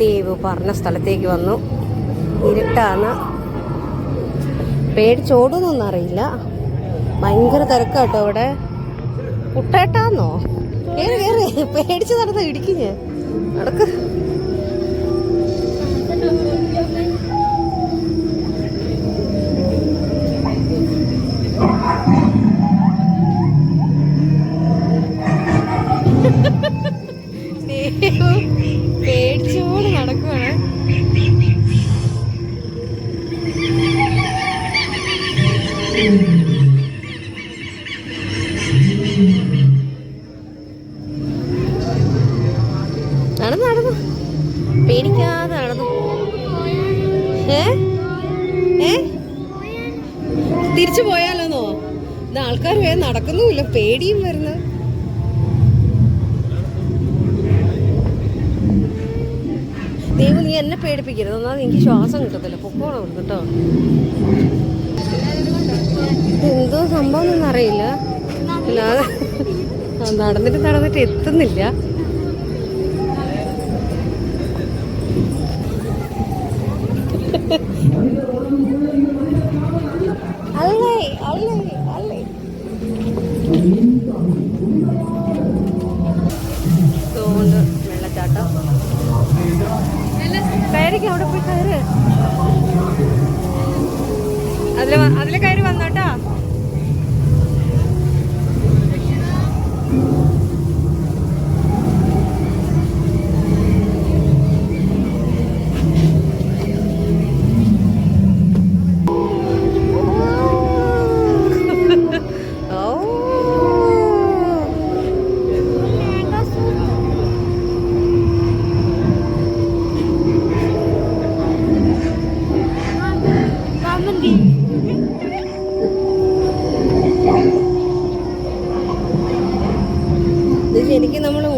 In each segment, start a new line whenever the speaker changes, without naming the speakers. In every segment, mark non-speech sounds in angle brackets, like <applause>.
ദേവ് പറഞ്ഞ സ്ഥലത്തേക്ക് വന്നു. ഇരുട്ടാണ്. പേടിച്ചോടുന്നൊന്നും അറിയില്ല. ഭയങ്കര തിരക്കാട്ടോ അവിടെ. കുട്ടേട്ടാന്നോ? കേറി കേറി. പേടിച്ച് നടന്ന് ഇടിക്കുഞ്ഞ് നടക്ക്. പേടിച്ചോട് നടക്കുവാണ്. നടന്നു നടന്നു. പേടിക്കാതെ നടന്നു. ഏ? ഏ? തിരിച്ചു പോയാലോന്നോ ഇത് ആൾക്കാർ വേഗം നടക്കുന്നുമില്ല പേടിയും വരുന്നത് ദൈവം നീ എന്നെ പേടിപ്പിക്കരുത്. എന്നാൽ എനിക്ക് ശ്വാസം കിട്ടത്തില്ല. പൊക്കോണം അവിടുന്ന് കേട്ടോ. എന്തോ സംഭവം ഒന്നും അറിയില്ല. അല്ലാതെ നടന്നിട്ട് നടന്നിട്ട് എത്തുന്നില്ല.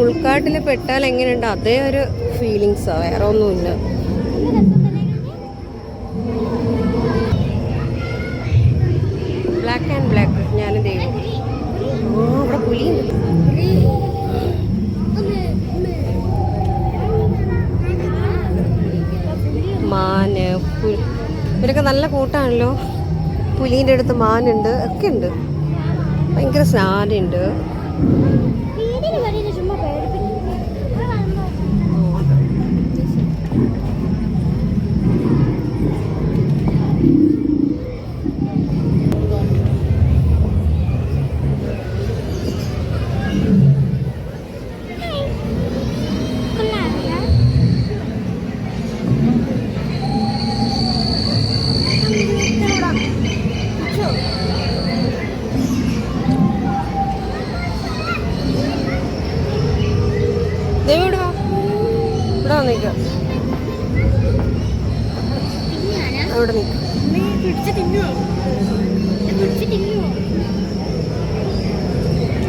ഉൾക്കാട്ടിൽ പെട്ടാൽ എങ്ങനെയുണ്ട്? അതേ ഒരു ഫീലിങ്സാ വേറെ ഒന്നുമില്ല. ബ്ലാക്ക് ആൻഡ് ബ്ലാക്ക് ഞാൻ ദൈവം ഓ അവിടെ പുലിയുണ്ട്. മാന് ഇവരൊക്കെ നല്ല കൂട്ടാണല്ലോ. പുലീന്റെ അടുത്ത് മാനുണ്ട് ഒക്കെ ഉണ്ട്. ഭയങ്കര സ്നാനുണ്ട്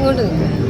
ഇങ്ങോട്ട് നിൽക്ക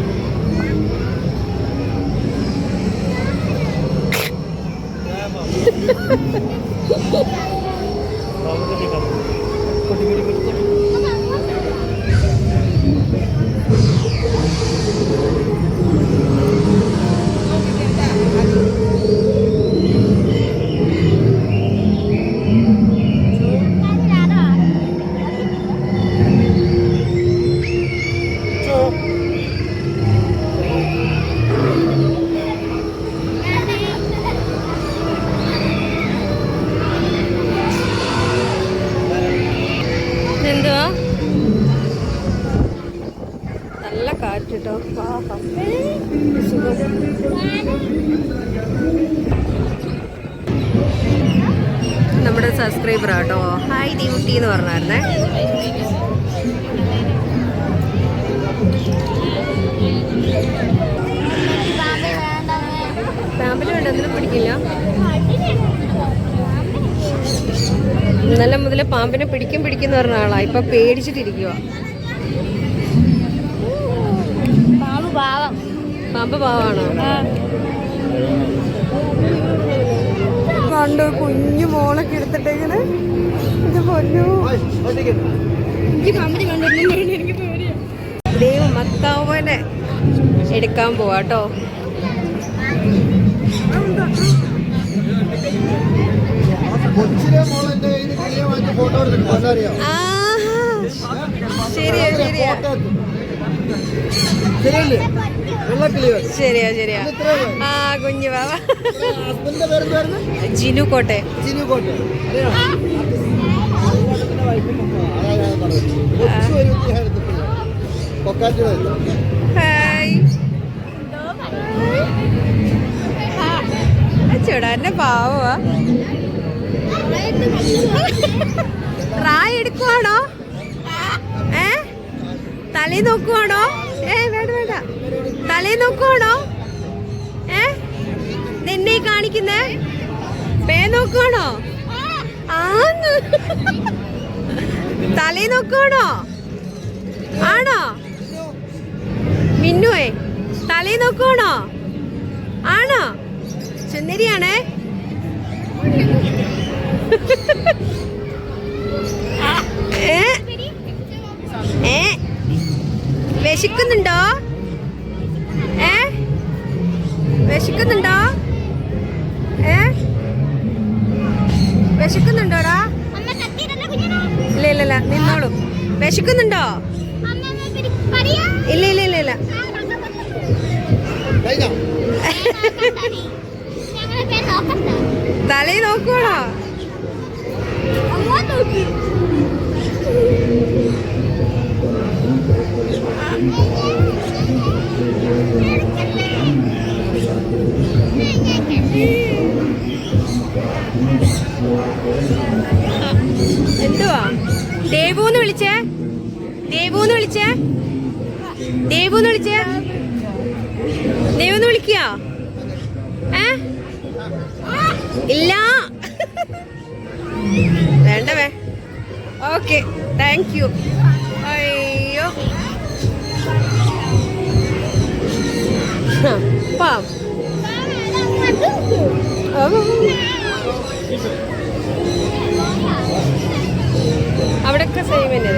സബ്സ്ക്രൈബർ ആട്ടോ ഹായ് ഡ്യൂട്ടി എന്ന് പറഞ്ഞായിരുന്നേ. പാമ്പിന് വേണ്ട പിടിക്കില്ല. ഇന്നലെ മുതൽ പാമ്പിനെ പിടിക്കും പിടിക്കുന്ന പറഞ്ഞ ആളാ. ഇപ്പൊ പേടിച്ചിട്ടിരിക്കുക
പാമ്പ്
പാവാണോ? കണ്ടോ കുഞ്ഞു മോളൊക്കെ എടുത്തിട്ട് ഇത് പൊന്നു. ദൈവം മത്താവനെ എടുക്കാൻ പോവാട്ടോ ശരിയാ ശരിയാ. ശരിയാ ശരിയാ ആ കുഞ്ഞു ബാബ ജിനു കോട്ടെ
ജിനു കോട്ടെ
ഹായ് ചുടാന്റെ പാവമാ റായ് എടുക്കുവാണോ തലേ നോക്കുവാണോ? ഏ വേണ്ട വേണ്ട. തലേ നോക്കുവാണോ? ഏ? നിന്നെ കാണിക്കുന്നേ? പേ നോക്കുവാണോ? ആന്ന്. തലേ നോക്കുവാണോ? ആണോ? മിന്നുവേ തലേ നോക്കുവാണോ? ആണോ? സുന്ദരിയാണേ. ഏ? ഏ? വിശക്കുന്നുണ്ടോ? ഏ? വിശക്കുന്നുണ്ടോ? ഏ? വിശക്കുന്നുണ്ടോടാ? ഇല്ല ഇല്ല ഇല്ല നിന്നോളൂ. വിശക്കുന്നുണ്ടോ? ഇല്ല ഇല്ല ഇല്ല ഇല്ല.
തലയിൽ
ഞങ്ങളെ പേര് നോക്കണ്ട.
തലേ നോക്കുവാണോ?
അങ്ങോട്ട് നോക്കി.
എന്തുവാ? ദേവൂന്ന് വിളിച്ചേ? ദേവൂന്ന് വിളിച്ചേ? ദേവൂന്ന് വിളിച്ചേ? ദേവൂന്ന് വിളിക്കുക ഏ? ഇല്ല. വേണ്ടവേ. ഓക്കെ. Thank you. പാം <laughs> ഓ. അവിടെയൊക്കെ സെയിം തന്നെ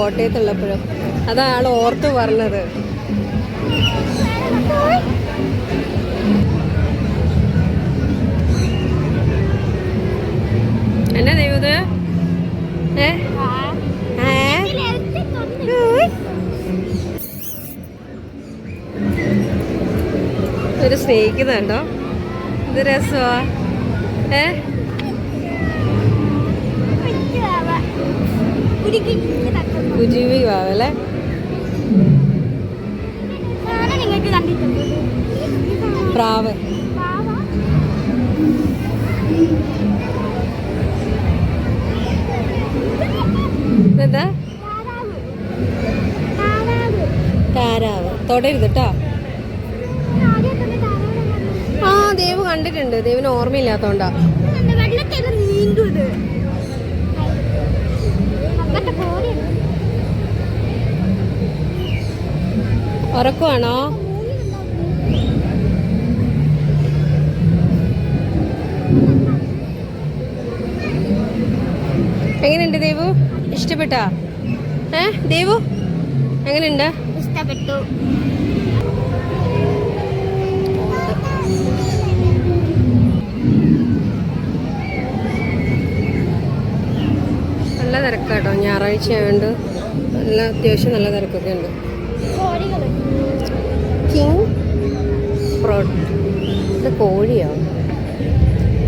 കോട്ടയത്തുള്ളപ്പോഴും? അതാ ആൾ ഓർത്ത് പറഞ്ഞത്. എന്നാ ദൈവത്. ഒരു സ്നേഹിക്കുന്നുണ്ടോ ഇത് രസമാ. ഏ? കുജീവി വാവല്ലേ പ്രാവ്. എന്താ താരാവ്. തൊടരുത് കേട്ടോ ആ ദേവ് കണ്ടിട്ടുണ്ട്. ദേവിന് ഓർമ്മയില്ലാത്തോണ്ടാ.
വെള്ളത്തിൽ നീന്തുന്നത് അങ്ങനത്തെ പോലെ
ഉറക്കുവാണോ? എങ്ങനെയുണ്ട് ദേവു? ഇഷ്ടപ്പെട്ടാ? ഏ ദേവു? എങ്ങനെയുണ്ട്?
ഇഷ്ടപ്പെട്ടു.
നല്ല തിരക്കാട്ടോ ഞായറാഴ്ച ആയതുകൊണ്ട് നല്ല അത്യാവശ്യം നല്ല തിരക്കൊക്കെ ഉണ്ട്. കിങ് പ്രോട്ട് ഇത് കോഴിയോ?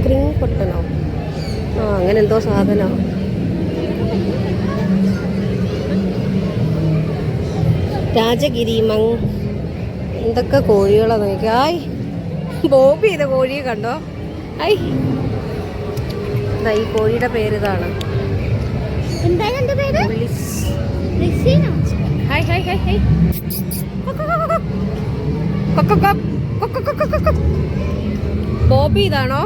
ക്രിങ് പൊട്ടനോ? ആ അങ്ങനെ എന്തോ സാധനം. രാജഗിരി മങ്. എന്തൊക്കെ കോഴികളാണ് നോക്കി ആയ് ബോബി ഇത് കോഴിയെ കണ്ടോ? ഐ. ഈ കോഴിയുടെ പേര് ഇതാണ്.
പേര്?
Hi hi hi hi. Bobby ഇതാണോ?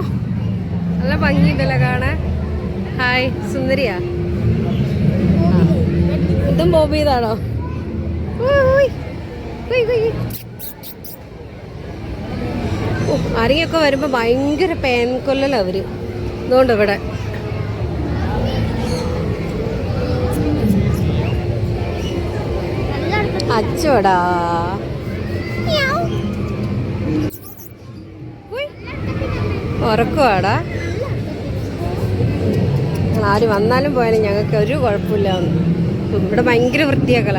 നല്ല ഭംഗിയുണ്ടല്ലോ കാണാൻ. ഹായ് സുന്ദരിയാ? ഇതും ബോബി ഇതാണോ? ആരെങ്കിലൊക്കെ വരുമ്പോ ഭയങ്കര പേൻകൊല്ലല അവർ. അതുകൊണ്ട് ഇവിടെ. അച്ചോടാ. ഉറക്കുവാടാ. ആര് വന്നാലും പോയാലും ഞങ്ങൾക്ക് ഒരു കുഴപ്പമില്ല. ഇവിടെ ഭയങ്കര വൃത്തിയാക്കല.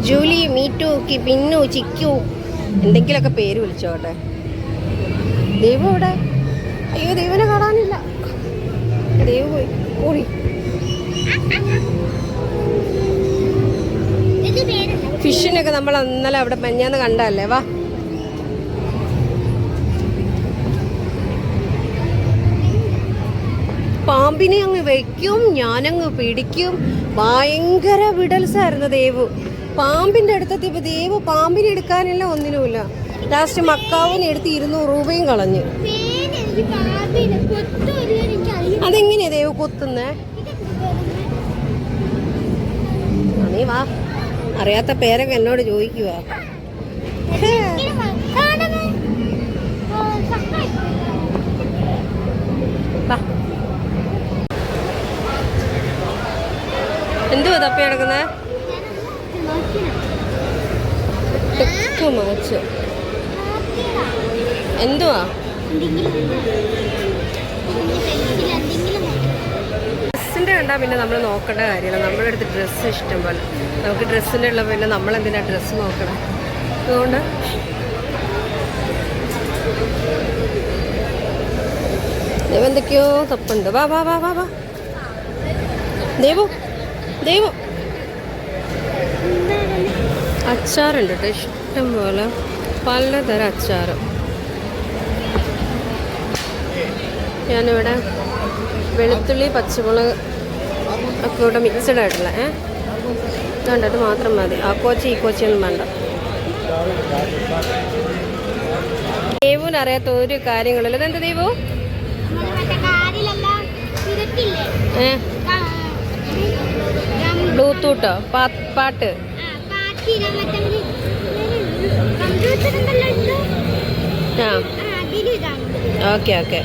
ജൂലി മീറ്റു പിന്നു ചിക്കു എന്തെങ്കിലുമൊക്കെ പേര് വിളിച്ചോട്ടെ. ദൈവം ഇവിടെ. അയ്യോ ദൈവനെ കാണാനില്ല. ദൈവം പോയി. ഓടി. ഫിഷിനൊക്കെ നമ്മൾ ഇന്നലെ അവിടെ മഞ്ഞാന്ന് കണ്ടല്ലേ വാ. പാമ്പിനെ അങ്ങ് വെക്കും ഞാനങ്ങ് പിടിക്കും. ഭയങ്കര വിടൽസായിരുന്നു ദേവു. പാമ്പിന്റെ അടുത്തെത്തിയപ്പോ ദേവു പാമ്പിനെ എടുക്കാനില്ല ഒന്നിനുമില്ല. ലാസ്റ്റ് മക്കാവിനെ എടുത്ത് ഇരുന്നൂറ് രൂപയും കളഞ്ഞു. അതെങ്ങനെയാ ദേവ് കൊത്തുന്നേ? നീ വാ. അറിയാത്ത പേരൊക്കെ എന്നോട് ചോദിക്കുക എന്തുവാ തപ്പി കിടക്കുന്നത് എന്തുവാ? കണ്ടാൽ പിന്നെ നമ്മൾ നോക്കേണ്ട കാര്യമില്ല. നമ്മുടെ അടുത്ത് ഡ്രസ്സ് ഇഷ്ടം പോലെ നമുക്ക് ഡ്രസ്സിന്റെ ഉള്ള പിന്നെ നമ്മൾ എന്തിനാ ഡ്രസ്സ് നോക്കണം? അതുകൊണ്ട് എന്തൊക്കെയോ തപ്പുണ്ട്. വാ വാ വാ വാ വാ. ദേവു ദേവു. അച്ചാറുണ്ട് കേട്ടോ ഇഷ്ടം പോലെ പലതരം അച്ചാറ്. ഞാനിവിടെ വെളുത്തുള്ളി പച്ചമുളക് ഒക്കെ ഇവിടെ മിക്സഡ് ആയിട്ടുള്ള ഏ? അത് മാത്രം മതി. ആ കോച്ചി ഈ കോച്ചി ഒന്നും വേണ്ട. ദേവുവിന് അറിയാത്ത ഒരു കാര്യങ്ങളില്ല ഇതെന്ത് ദേവു ഏ? പാ പാട്ട്? ആ ഓക്കെ ഓക്കെ.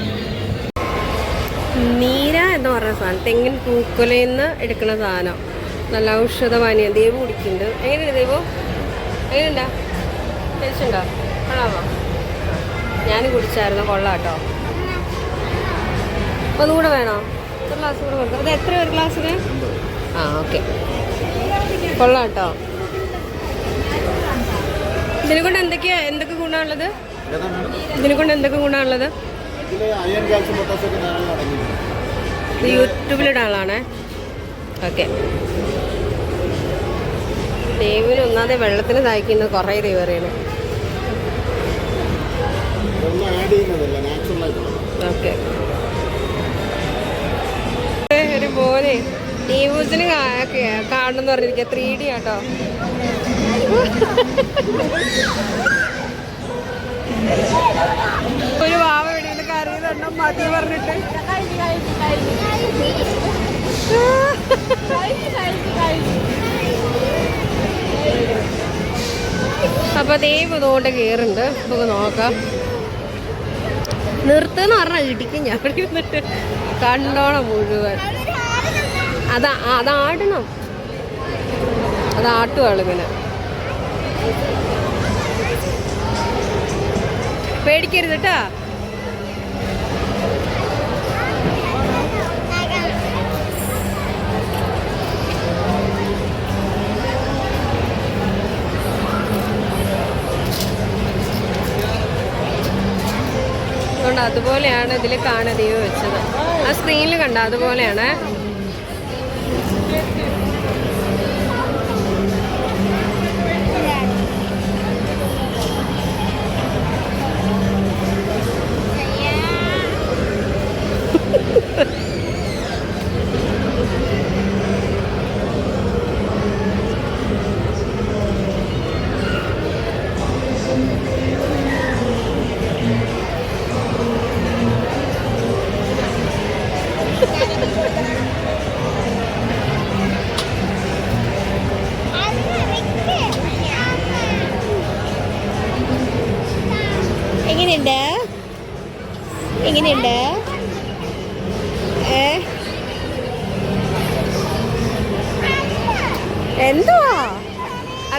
നീര എന്ന് പറഞ്ഞ സാധനം തെങ്ങിൻ പൂക്കുലയിൽ നിന്ന് എടുക്കുന്ന സാധനം. നല്ല ഔഷധപാനീയം ദൈവം കുടിക്കുന്നുണ്ട്. എങ്ങനെയുണ്ട് ദൈവം? എങ്ങനെയുണ്ടാ? കഴിച്ചുണ്ടോ കൊള്ളാമോ ഞാൻ കുടിച്ചായിരുന്നു. കൊള്ളാം കേട്ടോ ഒന്നുകൂടെ വേണോ? ഒരു ഗ്ലാസ് കൂടെ കൊടുക്കാം. അത് എത്ര ഒരു ഗ്ലാസ്സിന്? ആ ഓക്കെ. കൊള്ളാം കേട്ടോ ഇതിനെ കൊണ്ട് എന്തൊക്കെയാ എന്തൊക്കെ ഗുണമുള്ളത് ഇതിനെ കൊണ്ട് എന്തൊക്കെ ഗുണമുള്ളത് ഇത് യൂട്യൂബിലിട ആളാണേ ഓക്കെ. ദേവിന് ഒന്നാതെ വെള്ളത്തിന് സഹായിക്കുന്ന കുറേ
ദൈവം അറിയണം
ഓക്കെ. ഒരു പോലെ ടീവൂസിന് കാണണമെന്ന് പറഞ്ഞിരിക്കുക ത്രീ ഡി ആട്ടോ. ഒരു വാവ കരയുന്നുണ്ടോ മതി പറഞ്ഞിട്ട്. അപ്പൊ ദൈവം ഇതുകൊണ്ട് കയറുണ്ട് നമുക്ക് നോക്കാം. നിർത്തുന്ന പറഞ്ഞാൽ ഇടിക്കും. ഞാൻ ഇരുന്നിട്ട് കണ്ടോണം മുഴുവൻ. അതാ അതാടണം അതാട്ടുവാളിങ്ങനെ പേടിക്കരുത് കേട്ടാ. അതുപോലെയാണ് ഇതിൽ ദൈവം വെച്ചത് ആ സ്ക്രീനിൽ കണ്ട അതുപോലെയാണ്.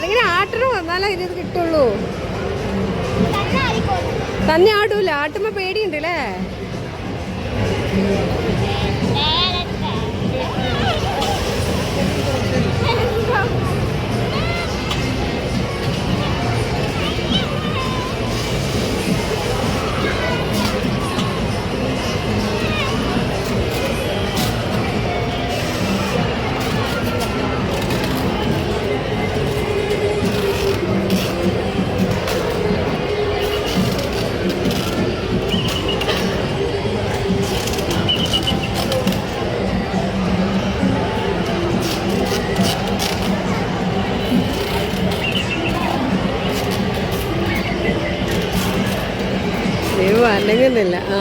അതിങ്ങനെ ആട്ടണം എന്നാലേ ഇത് കിട്ടുള്ളൂ. തന്നെ ആടൂല. ആട്ടുമ്പോ പേടിയുണ്ട് അനങ്ങുന്നില്ല ആ.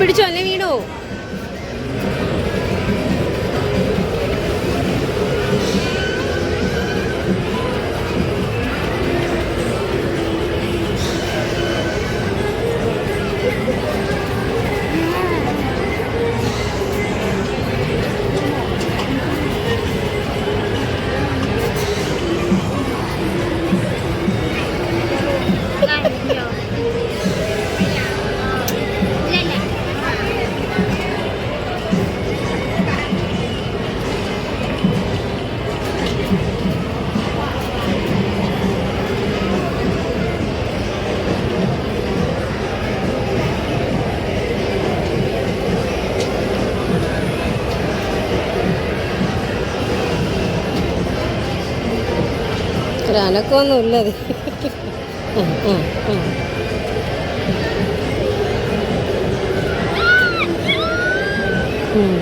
പിടിച്ചോ ഒരു അനക്കമൊന്നും ഇല്ലത് ഉം,